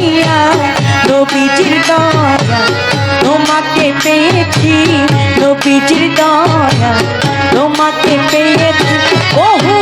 দিয়া নবীজির দয়া তোমাকে পেয়েছি নবীজির দয়া তোমাকে পেয়েছি। বহু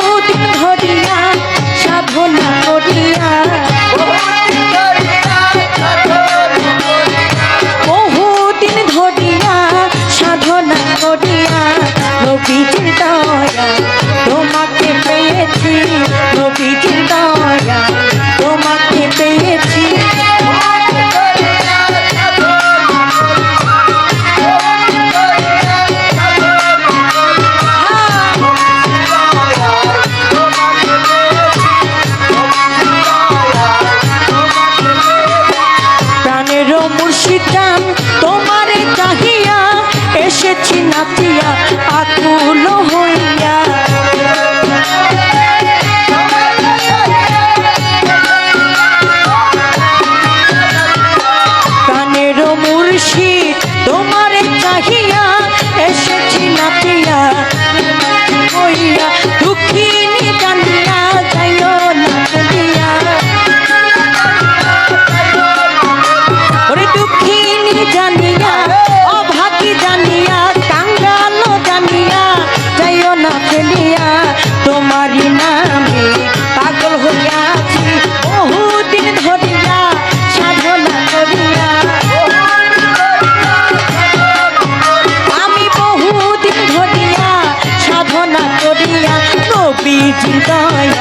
চিন্তায়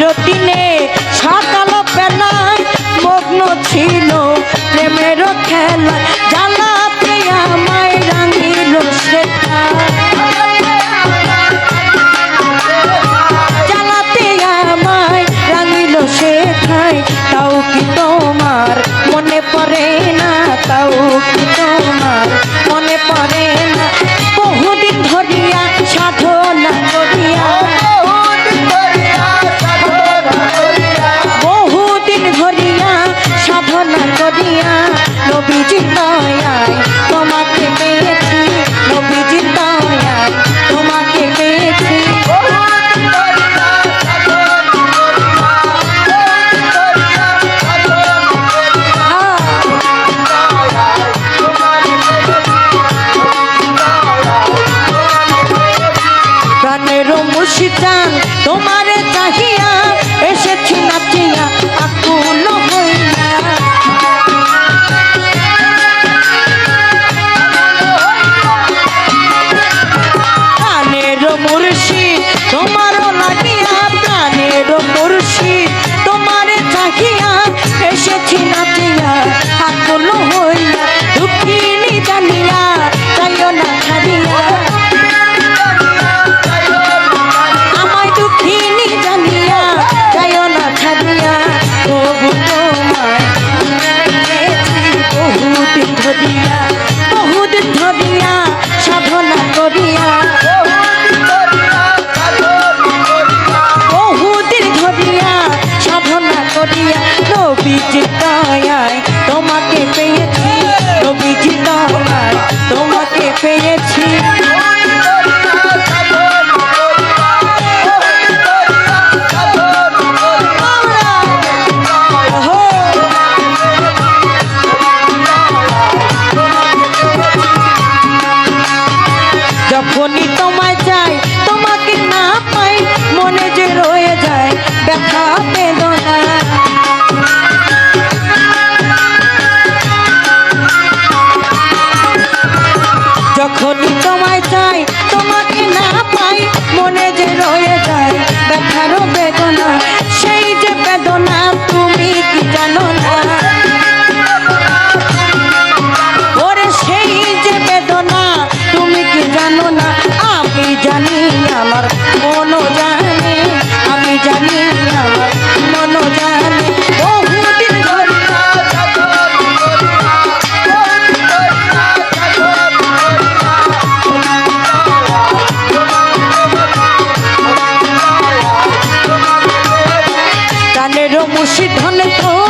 চিরদিন পেয়েছি। যখনই তো Yeah. কানের ধন তোমার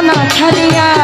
না ছাড়িয়া।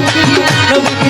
ど。